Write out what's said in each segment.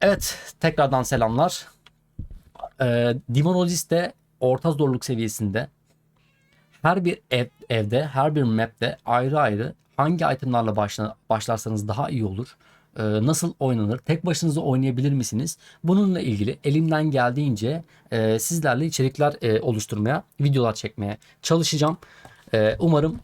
Evet, tekrardan selamlar. Ee, Demonologist'te orta zorluk seviyesinde her bir ev, evde, her bir map'te ayrı ayrı hangi itemlarla başla, başlarsanız daha iyi olur? Ee, nasıl oynanır? Tek başınıza oynayabilir misiniz? Bununla ilgili elimden geldiğince e, sizlerle içerikler e, oluşturmaya, videolar çekmeye çalışacağım. E, umarım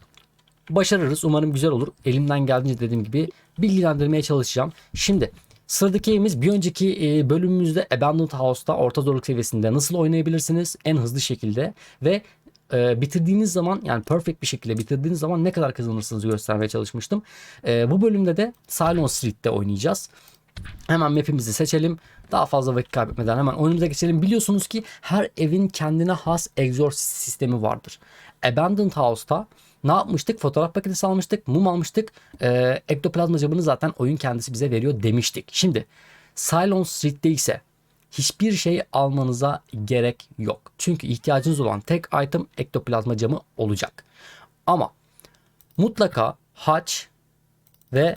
başarırız. Umarım güzel olur. Elimden geldiğince dediğim gibi bilgilendirmeye çalışacağım. Şimdi sıradaki evimiz bir önceki e, bölümümüzde Abandoned House'ta orta zorluk seviyesinde nasıl oynayabilirsiniz en hızlı şekilde ve e, bitirdiğiniz zaman yani perfect bir şekilde bitirdiğiniz zaman ne kadar kazanırsınız göstermeye çalışmıştım. E, bu bölümde de Silent Street'te oynayacağız. Hemen map'imizi seçelim. Daha fazla vakit kaybetmeden hemen oyunumuza geçelim. Biliyorsunuz ki her evin kendine has exhaust sistemi vardır. Abandoned House'ta ne yapmıştık? Fotoğraf makinesi almıştık, mum almıştık. Ee, ektoplazma camını zaten oyun kendisi bize veriyor demiştik. Şimdi Silent Street'te ise hiçbir şey almanıza gerek yok. Çünkü ihtiyacınız olan tek item ektoplazma camı olacak. Ama mutlaka haç ve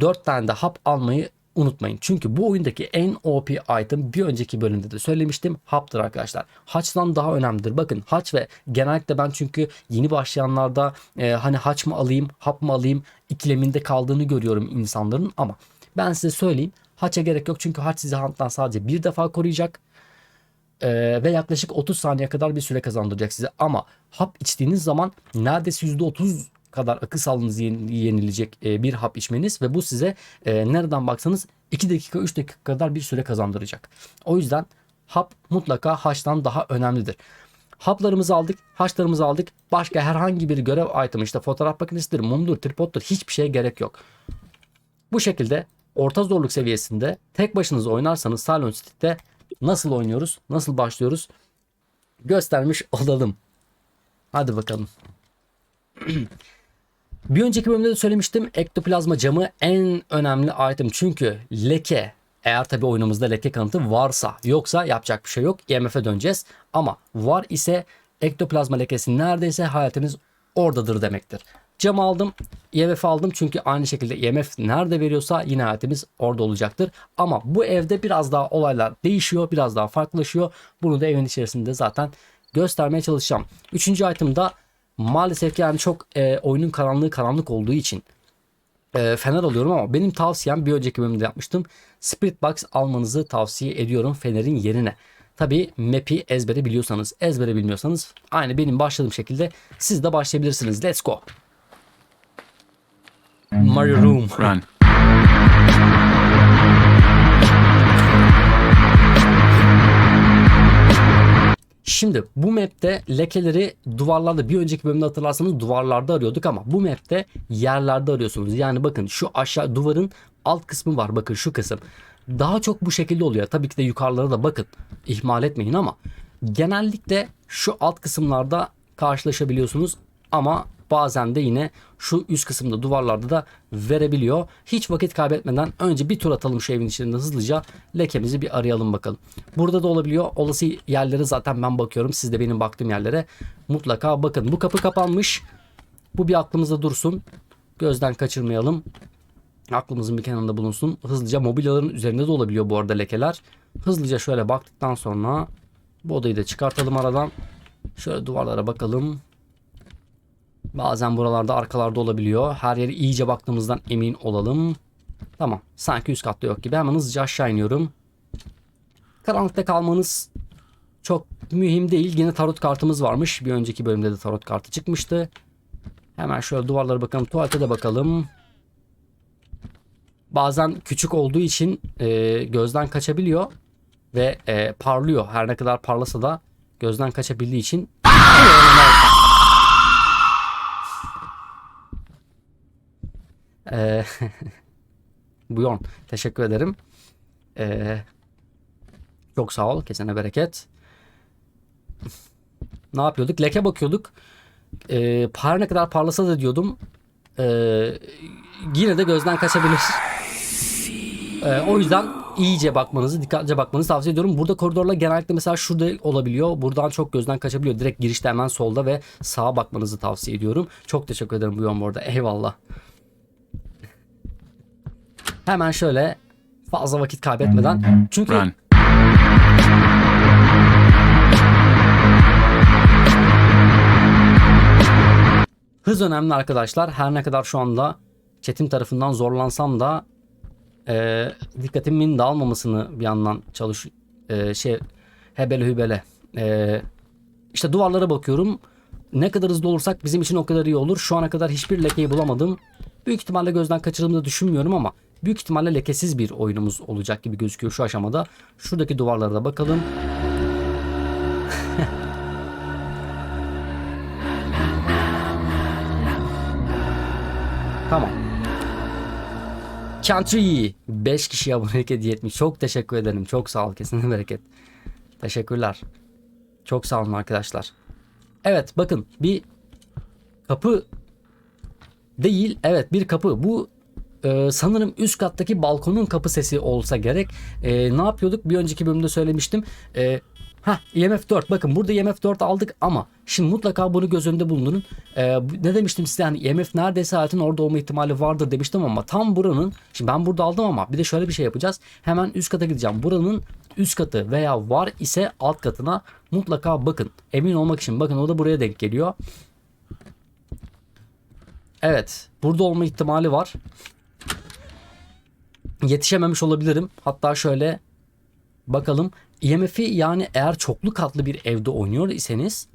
4 tane de hap almayı unutmayın. Çünkü bu oyundaki en OP item bir önceki bölümde de söylemiştim haptır arkadaşlar. Haçtan daha önemlidir. Bakın haç ve genellikle ben çünkü yeni başlayanlarda e, hani haç mı alayım hap mı alayım ikileminde kaldığını görüyorum insanların ama ben size söyleyeyim haça gerek yok çünkü haç sizi hunt'tan sadece bir defa koruyacak. Ee, ve yaklaşık 30 saniye kadar bir süre kazandıracak size. Ama hap içtiğiniz zaman neredeyse %30 kadar akıl sağlığınız yen- yenilecek e, bir hap içmeniz ve bu size e, nereden baksanız 2 dakika 3 dakika kadar bir süre kazandıracak. O yüzden hap mutlaka haçtan daha önemlidir. Haplarımızı aldık, haçlarımızı aldık. Başka herhangi bir görev item işte fotoğraf makinesidir, mumdur, tripoddur hiçbir şeye gerek yok. Bu şekilde orta zorluk seviyesinde tek başınıza oynarsanız Silent Street'te nasıl oynuyoruz, nasıl başlıyoruz göstermiş olalım. Hadi bakalım. Bir önceki bölümde de söylemiştim ektoplazma camı en önemli item çünkü leke eğer tabi oyunumuzda leke kanıtı varsa yoksa yapacak bir şey yok IMF'e döneceğiz ama var ise ektoplazma lekesi neredeyse hayatınız oradadır demektir. Cam aldım IMF aldım çünkü aynı şekilde IMF nerede veriyorsa yine hayatımız orada olacaktır. Ama bu evde biraz daha olaylar değişiyor biraz daha farklılaşıyor bunu da evin içerisinde zaten göstermeye çalışacağım. Üçüncü itemda maalesef ki yani çok e, oyunun karanlığı karanlık olduğu için e, fener alıyorum ama benim tavsiyem bir önceki bölümde yapmıştım. Spirit Box almanızı tavsiye ediyorum fenerin yerine. Tabi map'i ezbere biliyorsanız, ezbere bilmiyorsanız aynı benim başladığım şekilde siz de başlayabilirsiniz. Let's go. Mario Room. Run. Şimdi bu map'te lekeleri duvarlarda bir önceki bölümde hatırlarsanız duvarlarda arıyorduk ama bu map'te yerlerde arıyorsunuz. Yani bakın şu aşağı duvarın alt kısmı var bakın şu kısım. Daha çok bu şekilde oluyor. Tabii ki de yukarılara da bakın. ihmal etmeyin ama genellikle şu alt kısımlarda karşılaşabiliyorsunuz ama bazen de yine şu üst kısımda duvarlarda da verebiliyor. Hiç vakit kaybetmeden önce bir tur atalım şu evin içinde hızlıca lekemizi bir arayalım bakalım. Burada da olabiliyor. Olası yerlere zaten ben bakıyorum. Siz de benim baktığım yerlere mutlaka bakın. Bu kapı kapanmış. Bu bir aklımızda dursun. Gözden kaçırmayalım. Aklımızın bir kenarında bulunsun. Hızlıca mobilyaların üzerinde de olabiliyor bu arada lekeler. Hızlıca şöyle baktıktan sonra bu odayı da çıkartalım aradan. Şöyle duvarlara bakalım. Bazen buralarda arkalarda olabiliyor. Her yere iyice baktığımızdan emin olalım. Tamam. Sanki üst katta yok gibi. Hemen hızlıca aşağı iniyorum. Karanlıkta kalmanız çok mühim değil. Yine tarot kartımız varmış. Bir önceki bölümde de tarot kartı çıkmıştı. Hemen şöyle duvarlara bakalım. Tuvalete de bakalım. Bazen küçük olduğu için e, gözden kaçabiliyor. Ve e, parlıyor. Her ne kadar parlasa da gözden kaçabildiği için Ee, Bjorn teşekkür ederim. Ee, çok sağ ol. Kesene bereket. ne yapıyorduk? Leke bakıyorduk. Ee, her ne kadar parlasa da diyordum. Ee, yine de gözden kaçabilir. Ee, o yüzden iyice bakmanızı, dikkatlice bakmanızı tavsiye ediyorum. Burada koridorlar genellikle mesela şurada olabiliyor. Buradan çok gözden kaçabiliyor. Direkt girişte hemen solda ve sağa bakmanızı tavsiye ediyorum. Çok teşekkür ederim bu bu arada. Eyvallah. Hemen şöyle Fazla vakit kaybetmeden. Çünkü Run. Hız önemli arkadaşlar. Her ne kadar şu anda chatim tarafından zorlansam da e, dikkatimin dağılmamasını bir yandan çalış e, şey hebele hübele. E, işte duvarlara bakıyorum. Ne kadar hızlı olursak bizim için o kadar iyi olur. Şu ana kadar hiçbir lekeyi bulamadım. Büyük ihtimalle gözden kaçırdığımı da düşünmüyorum ama büyük ihtimalle lekesiz bir oyunumuz olacak gibi gözüküyor şu aşamada. Şuradaki duvarlara da bakalım. Tamam. Country 5 kişiye abonelik hediye etmiş. Çok teşekkür ederim. Çok sağ ol. Kesinlikle bereket. Teşekkürler. Çok sağ olun arkadaşlar. Evet bakın bir kapı değil. Evet bir kapı. Bu e, sanırım üst kattaki balkonun kapı sesi olsa gerek. E, ne yapıyorduk? Bir önceki bölümde söylemiştim. E, Ha IMF 4 bakın burada IMF 4 aldık ama şimdi mutlaka bunu göz önünde bulundurun. Ee, ne demiştim size hani IMF neredeyse hayatın orada olma ihtimali vardır demiştim ama tam buranın şimdi ben burada aldım ama bir de şöyle bir şey yapacağız. Hemen üst kata gideceğim. Buranın üst katı veya var ise alt katına mutlaka bakın. Emin olmak için bakın o da buraya denk geliyor. Evet burada olma ihtimali var. Yetişememiş olabilirim. Hatta şöyle bakalım. IMF'i yani eğer çoklu katlı bir evde oynuyor iseniz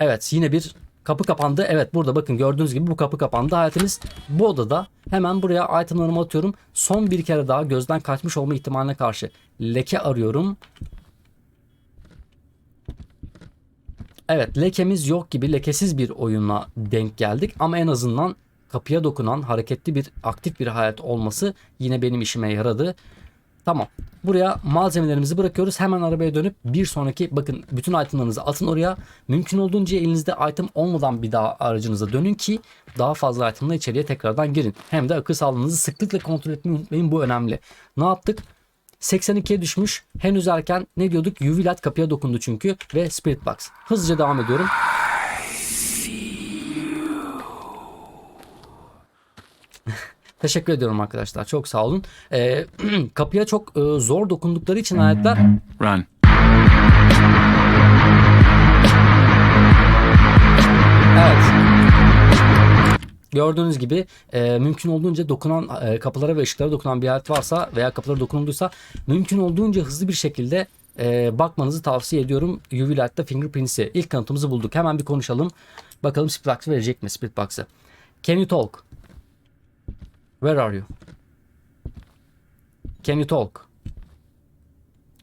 Evet yine bir kapı kapandı. Evet burada bakın gördüğünüz gibi bu kapı kapandı. Hayatımız bu odada. Hemen buraya itemlarımı atıyorum. Son bir kere daha gözden kaçmış olma ihtimaline karşı leke arıyorum. Evet lekemiz yok gibi lekesiz bir oyunla denk geldik ama en azından kapıya dokunan hareketli bir aktif bir hayat olması yine benim işime yaradı. Tamam. Buraya malzemelerimizi bırakıyoruz. Hemen arabaya dönüp bir sonraki bakın bütün itemlarınızı atın oraya. Mümkün olduğunca elinizde item olmadan bir daha aracınıza dönün ki daha fazla itemla içeriye tekrardan girin. Hem de akıl sağlığınızı sıklıkla kontrol etmeyi unutmayın. Bu önemli. Ne yaptık? 82'ye düşmüş. Henüz erken ne diyorduk? UV light kapıya dokundu çünkü ve Spirit Box. Hızlıca devam ediyorum. Teşekkür ediyorum arkadaşlar. Çok sağ olun. Ee, kapıya çok e, zor dokundukları için ayetler Run. Evet. Gördüğünüz gibi e, mümkün olduğunca dokunan e, kapılara ve ışıklara dokunan bir alet varsa veya kapılara dokunulduysa mümkün olduğunca hızlı bir şekilde e, bakmanızı tavsiye ediyorum. UV Light'ta Fingerprints'i. İlk kanıtımızı bulduk. Hemen bir konuşalım. Bakalım Splitbox'ı verecek mi Splitbox'ı? Can you talk? Where are you? Can you talk?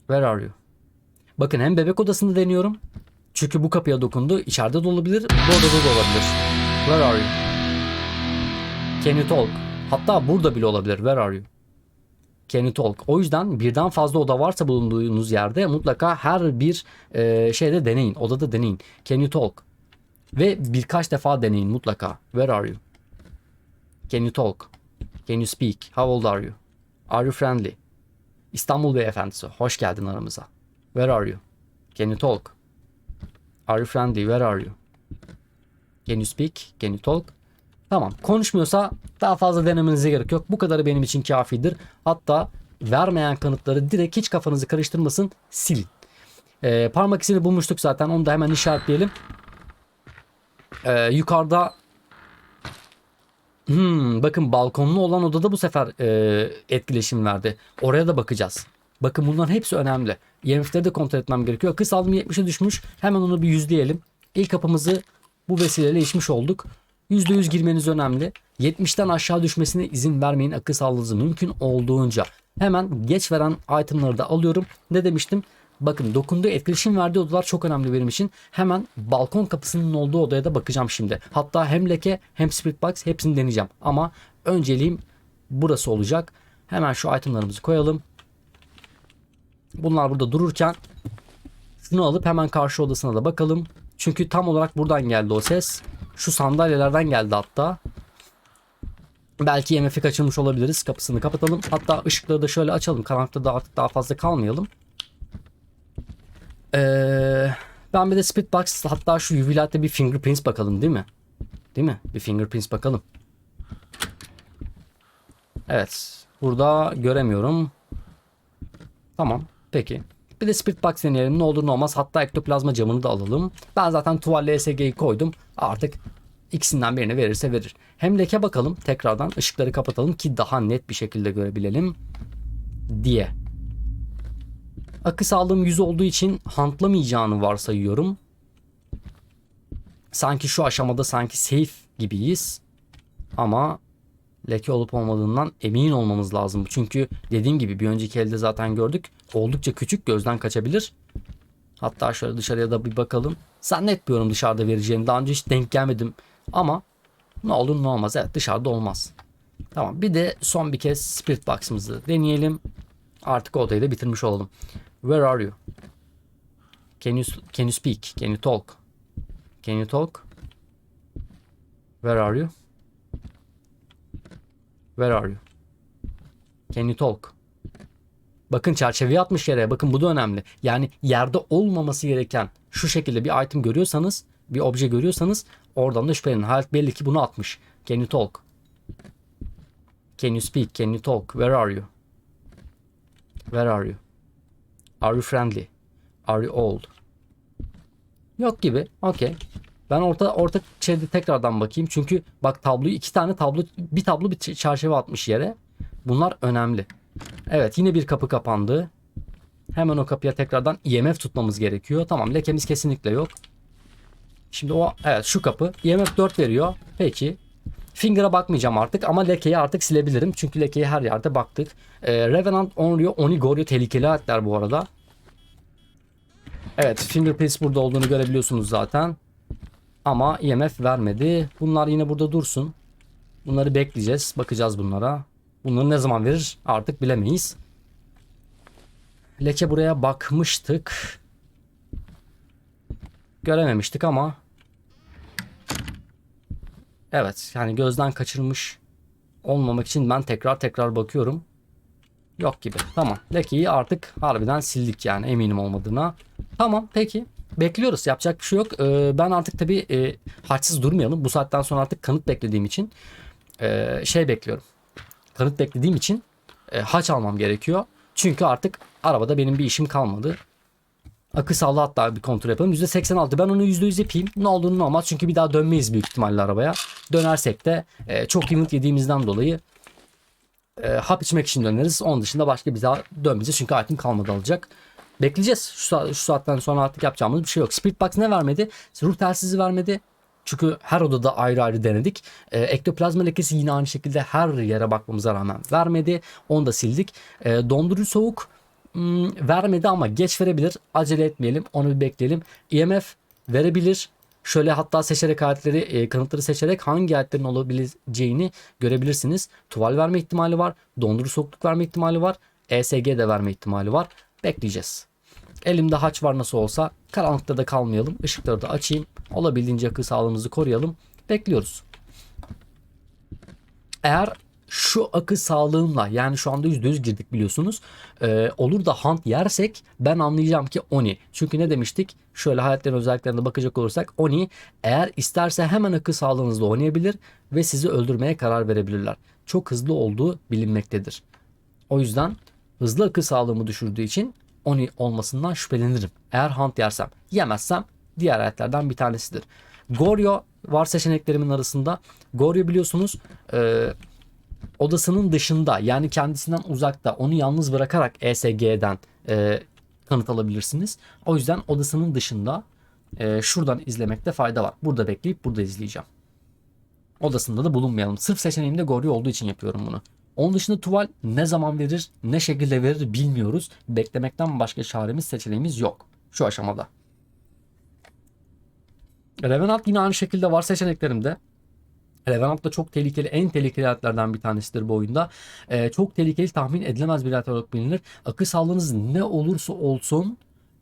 Where are you? Bakın hem bebek odasında deniyorum. Çünkü bu kapıya dokundu. İçeride de olabilir, bu odada da olabilir. Where are you? Can you talk? Hatta burada bile olabilir. Where are you? Can you talk? O yüzden birden fazla oda varsa bulunduğunuz yerde mutlaka her bir e, şeyde deneyin. Odada deneyin. Can you talk? Ve birkaç defa deneyin mutlaka. Where are you? Can you talk? Can you speak? How old are you? Are you friendly? İstanbul Beyefendisi, hoş geldin aramıza. Where are you? Can you talk? Are you friendly? Where are you? Can you speak? Can you talk? Tamam. Konuşmuyorsa daha fazla denemenize gerek yok. Bu kadarı benim için kafidir. Hatta vermeyen kanıtları direkt hiç kafanızı karıştırmasın silin. Ee, parmak izini bulmuştuk zaten. Onu da hemen işaretleyelim. Ee, yukarıda Hmm, bakın balkonlu olan odada bu sefer e, etkileşim verdi. Oraya da bakacağız. Bakın bunların hepsi önemli. IMF'leri de kontrol etmem gerekiyor. Akıl sağlığım 70'e düşmüş. Hemen onu bir yüzleyelim. İlk kapımızı bu vesileyle içmiş olduk. %100 girmeniz önemli. 70'ten aşağı düşmesine izin vermeyin akıl sağlığınızı mümkün olduğunca. Hemen geç veren itemları da alıyorum. Ne demiştim? Bakın dokunduğu etkileşim verdiği odalar çok önemli benim için. Hemen balkon kapısının olduğu odaya da bakacağım şimdi. Hatta hem leke hem split box hepsini deneyeceğim. Ama önceliğim burası olacak. Hemen şu itemlarımızı koyalım. Bunlar burada dururken şunu alıp hemen karşı odasına da bakalım. Çünkü tam olarak buradan geldi o ses. Şu sandalyelerden geldi hatta. Belki IMF'i kaçırmış olabiliriz. Kapısını kapatalım. Hatta ışıkları da şöyle açalım. Karanlıkta da artık daha fazla kalmayalım. Ee, ben bir de Speedbox hatta şu UV bir fingerprints bakalım değil mi? Değil mi? Bir fingerprints bakalım. Evet. Burada göremiyorum. Tamam. Peki. Bir de Spirit Box deneyelim. Ne olur ne olmaz. Hatta ektoplazma camını da alalım. Ben zaten tuvalle ESG'yi koydum. Artık ikisinden birini verirse verir. Hem leke bakalım. Tekrardan ışıkları kapatalım ki daha net bir şekilde görebilelim diye. Akı sağlığım 100 olduğu için hantlamayacağını varsayıyorum. Sanki şu aşamada sanki safe gibiyiz. Ama leke olup olmadığından emin olmamız lazım. Çünkü dediğim gibi bir önceki elde zaten gördük. Oldukça küçük gözden kaçabilir. Hatta şöyle dışarıya da bir bakalım. Zannetmiyorum dışarıda vereceğini. Daha önce hiç denk gelmedim. Ama ne olur ne olmaz. Evet dışarıda olmaz. Tamam bir de son bir kez Spirit Box'ımızı deneyelim. Artık odayı da bitirmiş olalım. Where are you? Can you, can you speak? Can you talk? Can you talk? Where are you? Where are you? Can you talk? Bakın çerçeveyi atmış yere. Bakın bu da önemli. Yani yerde olmaması gereken şu şekilde bir item görüyorsanız, bir obje görüyorsanız oradan da şüphelenin. Hayat belli ki bunu atmış. Can you talk? Can you speak? Can you talk? Where are you? Where are you? Are you friendly? Are you old? Yok gibi. Okey. Ben orta orta şeyde tekrardan bakayım. Çünkü bak tabloyu iki tane tablo bir tablo bir çerçeve atmış yere. Bunlar önemli. Evet yine bir kapı kapandı. Hemen o kapıya tekrardan IMF tutmamız gerekiyor. Tamam lekemiz kesinlikle yok. Şimdi o evet şu kapı IMF 4 veriyor. Peki. Finger'a bakmayacağım artık ama lekeyi artık silebilirim. Çünkü lekeyi her yerde baktık. Ee, Revenant, Onryo, Onigorio tehlikeli aletler bu arada. Evet fingerprints burada olduğunu görebiliyorsunuz zaten. Ama IMF vermedi. Bunlar yine burada dursun. Bunları bekleyeceğiz. Bakacağız bunlara. Bunları ne zaman verir artık bilemeyiz. Leke buraya bakmıştık. Görememiştik ama Evet yani gözden kaçırmış olmamak için ben tekrar tekrar bakıyorum. Yok gibi. Tamam. Lekeyi artık harbiden sildik yani eminim olmadığına. Tamam peki. Bekliyoruz. Yapacak bir şey yok. Ee, ben artık tabii e, harçsız durmayalım. Bu saatten sonra artık kanıt beklediğim için e, şey bekliyorum. Kanıt beklediğim için e, haç almam gerekiyor. Çünkü artık arabada benim bir işim kalmadı. Akı sağlığı hatta bir kontrol yapalım. %86 ben onu %100 yapayım. Ne olduğunu ne olmaz. Çünkü bir daha dönmeyiz büyük ihtimalle arabaya. Dönersek de e, çok unit yediğimizden dolayı e, hap içmek için döneriz. Onun dışında başka bir daha dönmeyeceğiz. Çünkü item kalmadı alacak. Bekleyeceğiz. Şu, sa- şu saatten sonra artık yapacağımız bir şey yok. Spirit Box ne vermedi? Ruh telsizi vermedi. Çünkü her odada ayrı ayrı denedik. E, ektoplazma lekesi yine aynı şekilde her yere bakmamıza rağmen vermedi. Onu da sildik. E, dondurucu soğuk hmm, vermedi ama geç verebilir. Acele etmeyelim. Onu bir bekleyelim. IMF verebilir. Şöyle hatta seçerek aletleri, e, kanıtları seçerek hangi aletlerin olabileceğini görebilirsiniz. Tuval verme ihtimali var. Dondurucu soğukluk verme ihtimali var. ESG de verme ihtimali var. Bekleyeceğiz. Elimde haç var nasıl olsa. Karanlıkta da kalmayalım. Işıkları da açayım. Olabildiğince akıl sağlığımızı koruyalım. Bekliyoruz. Eğer şu akı sağlığımla yani şu anda %100 girdik biliyorsunuz. Ee, olur da hunt yersek ben anlayacağım ki Oni. Çünkü ne demiştik? Şöyle hayatların özelliklerine bakacak olursak Oni eğer isterse hemen akı sağlığınızla oynayabilir ve sizi öldürmeye karar verebilirler. Çok hızlı olduğu bilinmektedir. O yüzden hızlı akı sağlığımı düşürdüğü için Oni olmasından şüphelenirim. Eğer hunt yersem. Yemezsem diğer ayetlerden bir tanesidir. Goryo var seçeneklerimin arasında. Goryo biliyorsunuz e, odasının dışında yani kendisinden uzakta onu yalnız bırakarak ESG'den e, kanıt alabilirsiniz. O yüzden odasının dışında e, şuradan izlemekte fayda var. Burada bekleyip burada izleyeceğim. Odasında da bulunmayalım. Sırf seçeneğimde Goryo olduğu için yapıyorum bunu. Onun dışında tuval ne zaman verir, ne şekilde verir bilmiyoruz. Beklemekten başka çaremiz, seçeneğimiz yok şu aşamada. Revenant yine aynı şekilde var seçeneklerimde. Revenant da çok tehlikeli, en tehlikeli aletlerden bir tanesidir bu oyunda. Ee, çok tehlikeli, tahmin edilemez bir alet olarak bilinir. Akıl sağlığınız ne olursa olsun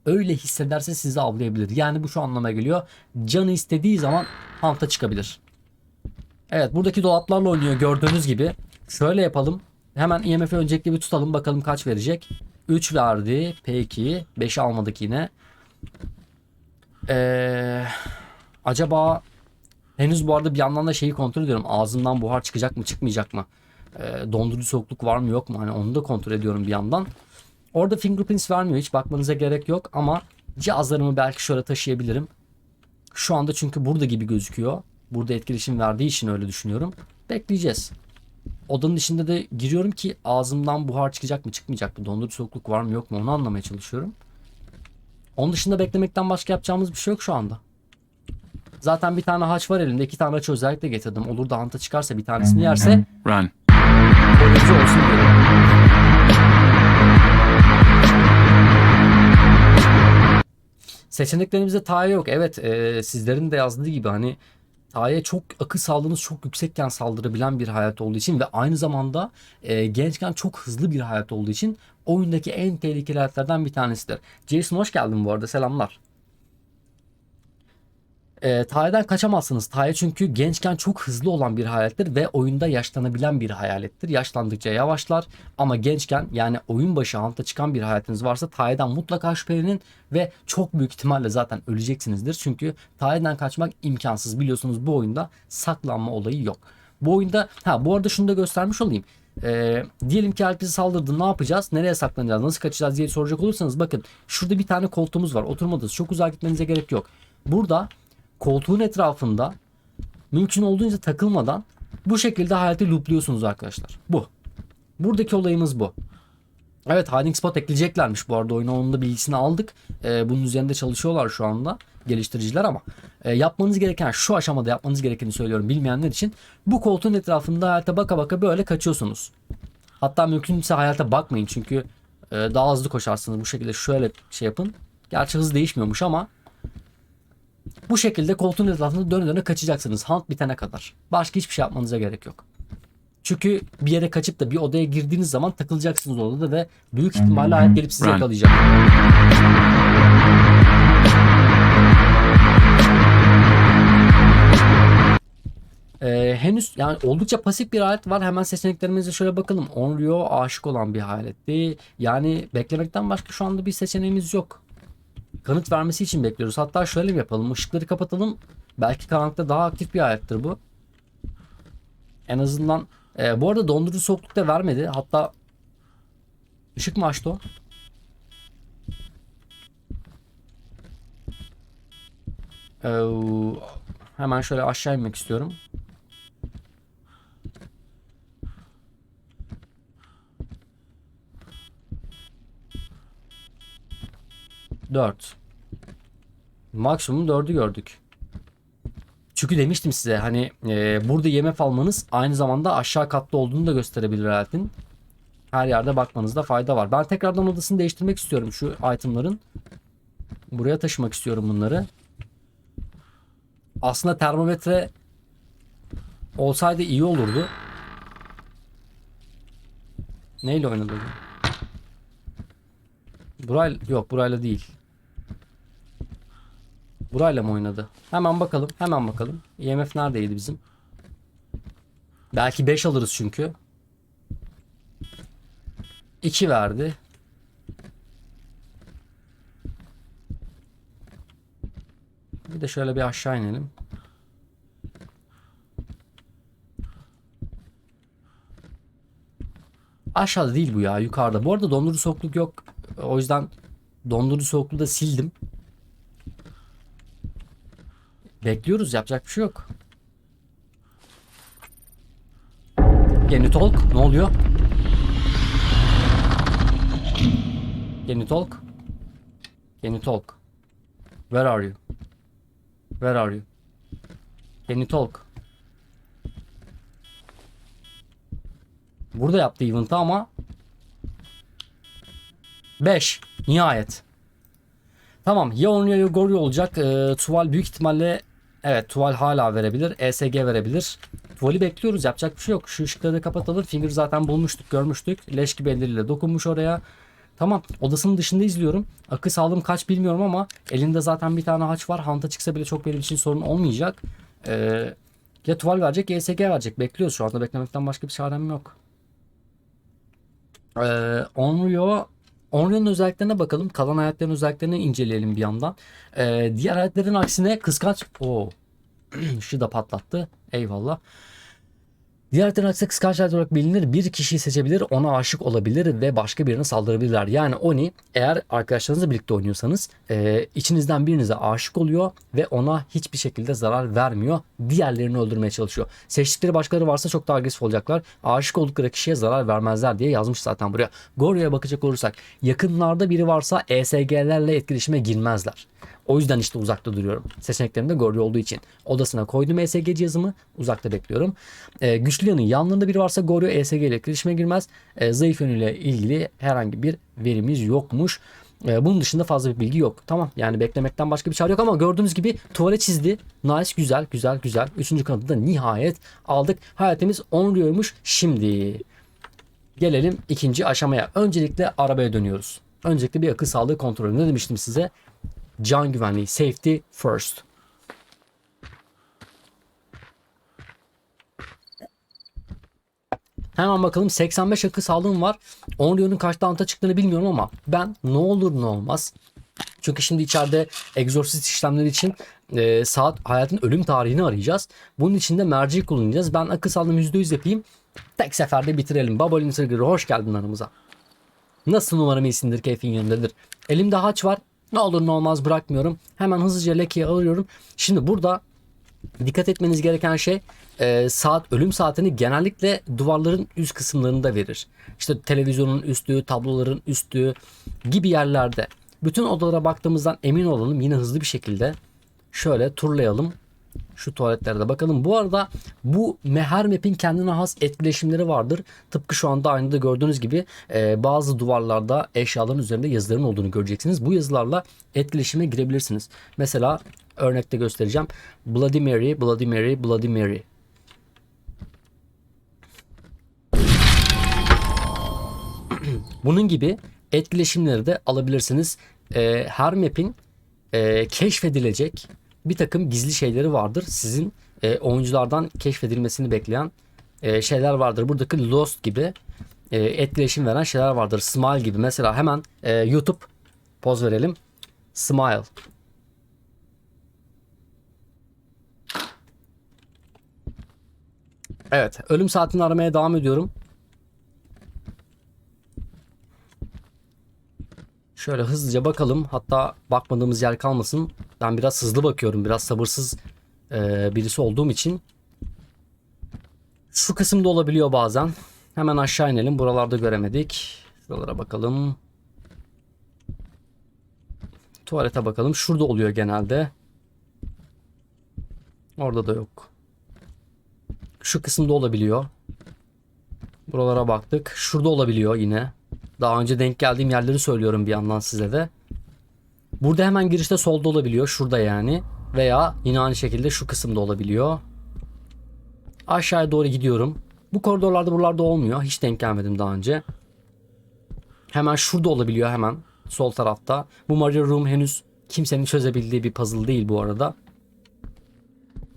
öyle hissederse sizi avlayabilir. Yani bu şu anlama geliyor. Canı istediği zaman hanta çıkabilir. Evet buradaki dolaplarla oynuyor gördüğünüz gibi. Şöyle yapalım. Hemen IMF'i öncelikle bir tutalım bakalım kaç verecek. 3 verdi. Peki. 5'i almadık yine. Ee, acaba henüz bu arada bir yandan da şeyi kontrol ediyorum. Ağzımdan buhar çıkacak mı çıkmayacak mı? E, dondurucu soğukluk var mı yok mu? Hani onu da kontrol ediyorum bir yandan. Orada fingerprints vermiyor. Hiç bakmanıza gerek yok ama cihazlarımı belki şöyle taşıyabilirim. Şu anda çünkü burada gibi gözüküyor. Burada etkileşim verdiği için öyle düşünüyorum. Bekleyeceğiz. Odanın içinde de giriyorum ki ağzımdan buhar çıkacak mı çıkmayacak mı? Dondurucu soğukluk var mı yok mu onu anlamaya çalışıyorum. Onun dışında beklemekten başka yapacağımız bir şey yok şu anda. Zaten bir tane haç var elimde. iki tane haç özellikle getirdim. Olur da hanta çıkarsa bir tanesini yerse Run. koruyucu olsun diyorum. Seçeneklerimizde Taye yok. Evet e, sizlerin de yazdığı gibi hani Taye çok akıl sağlığınız çok yüksekken saldırabilen bir hayat olduğu için ve aynı zamanda e, gençken çok hızlı bir hayat olduğu için oyundaki en tehlikeli hayatlardan bir tanesidir. Jason hoş geldin bu arada selamlar. E, Taye'den kaçamazsınız. Taye çünkü gençken çok hızlı olan bir hayalettir ve oyunda yaşlanabilen bir hayalettir. Yaşlandıkça yavaşlar ama gençken yani oyun başı hanta çıkan bir hayatınız varsa Taye'den mutlaka şüphelenin ve çok büyük ihtimalle zaten öleceksinizdir. Çünkü Taye'den kaçmak imkansız. Biliyorsunuz bu oyunda saklanma olayı yok. Bu oyunda ha bu arada şunu da göstermiş olayım. Ee, diyelim ki Alp saldırdı ne yapacağız? Nereye saklanacağız? Nasıl kaçacağız diye soracak olursanız bakın şurada bir tane koltuğumuz var. Oturmadınız. Çok uzağa gitmenize gerek yok. Burada koltuğun etrafında mümkün olduğunca takılmadan bu şekilde hayatı loopluyorsunuz arkadaşlar. Bu. Buradaki olayımız bu. Evet hiding spot ekleyeceklermiş bu arada oyuna onun da bilgisini aldık. Ee, bunun üzerinde çalışıyorlar şu anda geliştiriciler ama e, yapmanız gereken şu aşamada yapmanız gerekeni söylüyorum bilmeyenler için. Bu koltuğun etrafında hayata baka baka böyle kaçıyorsunuz. Hatta mümkünse hayata bakmayın çünkü e, daha hızlı koşarsınız bu şekilde şöyle şey yapın. Gerçi hız değişmiyormuş ama bu şekilde koltuğun etrafında döne döne kaçacaksınız hunt bitene kadar. Başka hiçbir şey yapmanıza gerek yok. Çünkü bir yere kaçıp da bir odaya girdiğiniz zaman takılacaksınız odada ve büyük ihtimalle hayat gelip sizi yakalayacak. Ee, henüz yani oldukça pasif bir alet var. Hemen seçeneklerimize şöyle bakalım. Onryo aşık olan bir aletti. Yani beklemekten başka şu anda bir seçeneğimiz yok. Kanıt vermesi için bekliyoruz. Hatta şöyle bir yapalım. Işıkları kapatalım. Belki karanlıkta daha aktif bir alettir bu. En azından e, bu arada dondurucu soğukluk da vermedi. Hatta ışık mı açtı o? Ee, hemen şöyle aşağı inmek istiyorum. Dört. Maksimum dördü gördük. Çünkü demiştim size hani e, burada yemek almanız aynı zamanda aşağı katta olduğunu da gösterebilir aletin. Her yerde bakmanızda fayda var. Ben tekrardan odasını değiştirmek istiyorum şu itemların. Buraya taşımak istiyorum bunları. Aslında termometre olsaydı iyi olurdu. Neyle oynadı bu? Burayla yok burayla değil. Burayla mı oynadı? Hemen bakalım. Hemen bakalım. IMF neredeydi bizim? Belki 5 alırız çünkü. 2 verdi. Bir de şöyle bir aşağı inelim. Aşağıda değil bu ya yukarıda. Bu arada dondurucu soğukluk yok. O yüzden dondurucu soğukluğu da sildim. Bekliyoruz yapacak bir şey yok. Yeni talk ne oluyor? Yeni talk. Yeni talk. Where are you? Where are you? Yeni talk. Burada yaptı event'ı ama 5 nihayet. Tamam ya Onryo ya Goryo olacak. Ee, Tuval büyük ihtimalle evet Tuval hala verebilir. ESG verebilir. Tuval'i bekliyoruz yapacak bir şey yok. Şu ışıkları da kapatalım. Finger zaten bulmuştuk görmüştük. Leş gibi elleriyle dokunmuş oraya. Tamam odasının dışında izliyorum. Akıl sağlığım kaç bilmiyorum ama elinde zaten bir tane haç var. Hanta çıksa bile çok benim için sorun olmayacak. Ee, ya tuval verecek ya ESG verecek. Bekliyoruz şu anda beklemekten başka bir çarem yok. Ee, Onryo Onryo'nun özelliklerine bakalım. Kalan hayatların özelliklerini inceleyelim bir yandan. Ee, diğer hayatların aksine kıskanç... Oo. Şu da patlattı. Eyvallah. Diğer tırnaksa kıskançlar olarak bilinir. Bir kişiyi seçebilir, ona aşık olabilir ve başka birine saldırabilirler. Yani Oni eğer arkadaşlarınızla birlikte oynuyorsanız e, içinizden birinize aşık oluyor ve ona hiçbir şekilde zarar vermiyor. Diğerlerini öldürmeye çalışıyor. Seçtikleri başkaları varsa çok daha agresif olacaklar. Aşık oldukları kişiye zarar vermezler diye yazmış zaten buraya. Goryo'ya bakacak olursak yakınlarda biri varsa ESG'lerle etkileşime girmezler. O yüzden işte uzakta duruyorum. Seçeneklerimde Goryo olduğu için. Odasına koydum ESG cihazımı. Uzakta bekliyorum. Ee, güçlü yanı yanlarında biri varsa Goryo ESG ile etkileşime girmez. Ee, zayıf yönüyle ilgili herhangi bir verimiz yokmuş. Ee, bunun dışında fazla bir bilgi yok. Tamam yani beklemekten başka bir çare yok ama gördüğünüz gibi tuvalet çizdi. Nice güzel güzel güzel. Üçüncü kanadı da nihayet aldık. Hayatımız 10 Rio'ymuş. Şimdi gelelim ikinci aşamaya. Öncelikle arabaya dönüyoruz. Öncelikle bir akıl sağlığı kontrolü. Ne demiştim size? Can güvenliği, safety first. Hemen bakalım 85 akıl sağlığım var. Onrio'nun kaç anta çıktığını bilmiyorum ama ben ne olur ne olmaz. Çünkü şimdi içeride egzorsist işlemleri için e, saat hayatın ölüm tarihini arayacağız. Bunun için de merci kullanacağız. Ben akıl sağlığımı %100 yapayım. Tek seferde bitirelim. Babalin Trigger'ı hoş geldin aramıza. Nasıl numaram iyisindir, keyfin yerindedir. Elimde haç var. Ne olur ne olmaz bırakmıyorum. Hemen hızlıca lekeyi alıyorum. Şimdi burada dikkat etmeniz gereken şey e, saat ölüm saatini genellikle duvarların üst kısımlarında verir. İşte televizyonun üstü, tabloların üstü gibi yerlerde. Bütün odalara baktığımızdan emin olalım yine hızlı bir şekilde şöyle turlayalım. Şu tuvaletlere de bakalım. Bu arada bu her map'in kendine has etkileşimleri vardır. Tıpkı şu anda aynada gördüğünüz gibi e, bazı duvarlarda eşyaların üzerinde yazıların olduğunu göreceksiniz. Bu yazılarla etkileşime girebilirsiniz. Mesela örnekte göstereceğim. Bloody Mary, Bloody Mary, Bloody Mary. Bunun gibi etkileşimleri de alabilirsiniz. E, her map'in e, keşfedilecek bir takım gizli şeyleri vardır. Sizin e, oyunculardan keşfedilmesini bekleyen e, şeyler vardır. Buradaki Lost gibi e, etkileşim veren şeyler vardır. Smile gibi mesela hemen e, YouTube poz verelim. Smile. Evet, ölüm saatini aramaya devam ediyorum. Şöyle hızlıca bakalım. Hatta bakmadığımız yer kalmasın. Ben biraz hızlı bakıyorum. Biraz sabırsız e, birisi olduğum için. Şu kısımda olabiliyor bazen. Hemen aşağı inelim. Buralarda göremedik. Şuralara bakalım. Tuvalete bakalım. Şurada oluyor genelde. Orada da yok. Şu kısımda olabiliyor. Buralara baktık. Şurada olabiliyor yine. Daha önce denk geldiğim yerleri söylüyorum bir yandan size de. Burada hemen girişte solda olabiliyor. Şurada yani. Veya yine aynı şekilde şu kısımda olabiliyor. Aşağıya doğru gidiyorum. Bu koridorlarda buralarda olmuyor. Hiç denk gelmedim daha önce. Hemen şurada olabiliyor hemen. Sol tarafta. Bu Mario Room henüz kimsenin çözebildiği bir puzzle değil bu arada.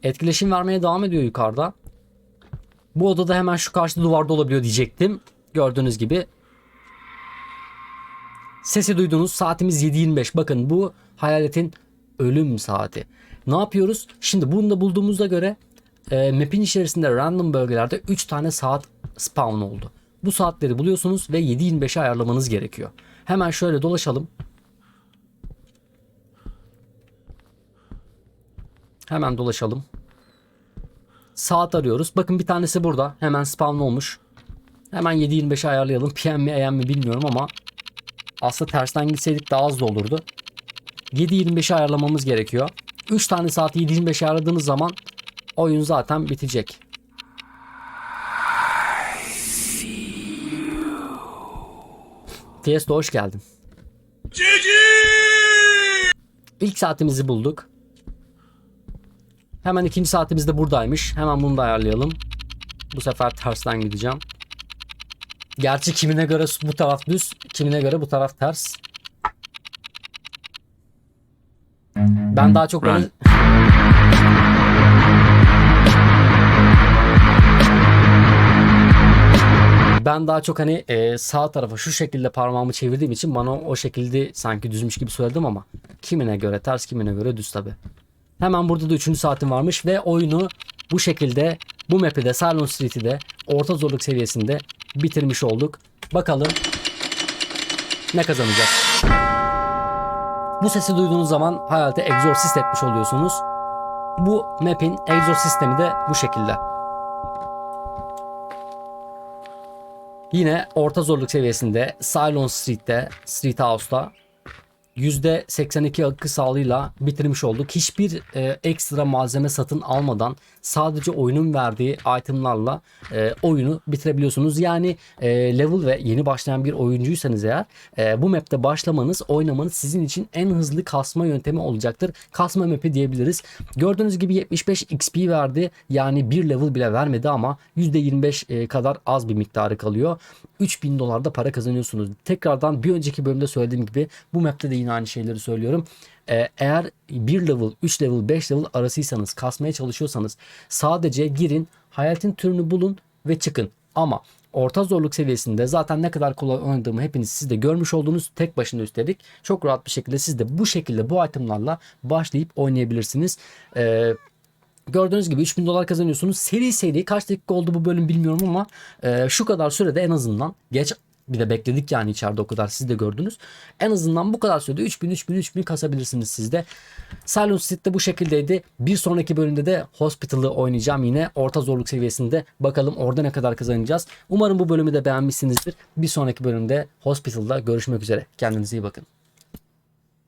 Etkileşim vermeye devam ediyor yukarıda. Bu odada hemen şu karşı duvarda olabiliyor diyecektim. Gördüğünüz gibi Sesi duydunuz saatimiz 7.25. Bakın bu hayaletin ölüm saati. Ne yapıyoruz? Şimdi bunu da bulduğumuzda göre e, map'in içerisinde random bölgelerde 3 tane saat spawn oldu. Bu saatleri buluyorsunuz ve 7.25'e ayarlamanız gerekiyor. Hemen şöyle dolaşalım. Hemen dolaşalım. Saat arıyoruz. Bakın bir tanesi burada. Hemen spawn olmuş. Hemen 7.25'e ayarlayalım. PM mi AM mi bilmiyorum ama aslında tersten gitseydik daha az da olurdu. 7.25'i ayarlamamız gerekiyor. 3 tane saati 7.25'e ayarladığınız zaman oyun zaten bitecek. Tiesto hoş geldin. İlk saatimizi bulduk. Hemen ikinci saatimiz de buradaymış. Hemen bunu da ayarlayalım. Bu sefer tersten gideceğim. Gerçi kimine göre bu taraf düz, kimine göre bu taraf ters. Ben daha çok böyle... Ben daha çok hani e, sağ tarafa şu şekilde parmağımı çevirdiğim için bana o şekilde sanki düzmüş gibi söyledim ama kimine göre ters kimine göre düz tabi. Hemen burada da 3. saatim varmış ve oyunu bu şekilde Bu map'i de Silent Street'i de orta zorluk seviyesinde bitirmiş olduk. Bakalım ne kazanacağız. Bu sesi duyduğunuz zaman hayalete egzorsist etmiş oluyorsunuz. Bu map'in egzorsist sistemi de bu şekilde. Yine orta zorluk seviyesinde Cylon Street'te, Street House'da %82 akı sağlığıyla bitirmiş olduk. Hiçbir e, ekstra malzeme satın almadan sadece oyunun verdiği itemlarla e, oyunu bitirebiliyorsunuz. Yani e, level ve yeni başlayan bir oyuncuysanız eğer e, bu map'te başlamanız, oynamanız sizin için en hızlı kasma yöntemi olacaktır. Kasma map'i diyebiliriz. Gördüğünüz gibi 75 XP verdi. Yani bir level bile vermedi ama %25 e, kadar az bir miktarı kalıyor. 3000 dolar da para kazanıyorsunuz. Tekrardan bir önceki bölümde söylediğim gibi bu map'te de yine aynı şeyleri söylüyorum. Ee, eğer 1 level, 3 level, 5 level arasıysanız, kasmaya çalışıyorsanız sadece girin, hayaletin türünü bulun ve çıkın. Ama orta zorluk seviyesinde zaten ne kadar kolay oynadığımı hepiniz siz de görmüş olduğunuz tek başına üstelik çok rahat bir şekilde siz de bu şekilde bu itemlarla başlayıp oynayabilirsiniz. Ee, Gördüğünüz gibi 3000 dolar kazanıyorsunuz. Seri seri kaç dakika oldu bu bölüm bilmiyorum ama e, şu kadar sürede en azından geç bir de bekledik yani içeride o kadar siz de gördünüz. En azından bu kadar sürede 3000 3000 3000 kasabilirsiniz siz de. Silent Street'te bu şekildeydi. Bir sonraki bölümde de Hospital'ı oynayacağım yine orta zorluk seviyesinde. Bakalım orada ne kadar kazanacağız. Umarım bu bölümü de beğenmişsinizdir. Bir sonraki bölümde Hospital'da görüşmek üzere. Kendinize iyi bakın.